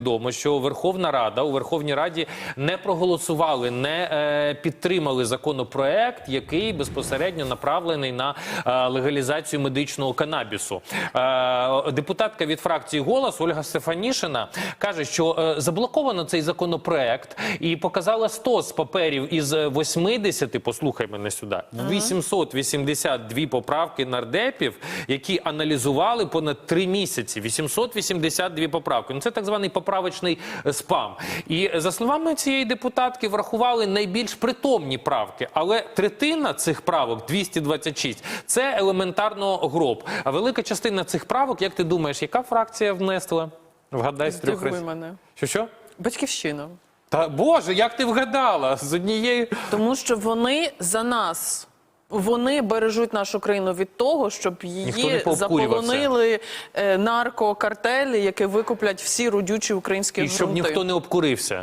Відомо, що Верховна Рада у Верховній Раді не проголосували, не е, підтримали законопроект, який безпосередньо направлений на е, легалізацію медичного канабісу. Е, депутатка від фракції Голос Ольга Стефанішина каже, що е, заблоковано цей законопроект і показала 100 з паперів із 80, Послухай мене сюди. 882 поправки нардепів, які аналізували понад три місяці. 882 поправки. Ну це так званий поправочний е, спам. І е, за словами цієї депутатки, врахували найбільш притомні правки, але третина цих правок, 226, це елементарно гроб. А велика частина цих правок, як ти думаєш, яка фракція внесла? Вгадай з трьох разів. мене. Що що? Батьківщина. Та Боже, як ти вгадала з однієї. Тому що вони за нас. Вони бережуть нашу країну від того, щоб її заполонили е, наркокартелі, які викуплять всі родючі українські І щоб ніхто не обкурився.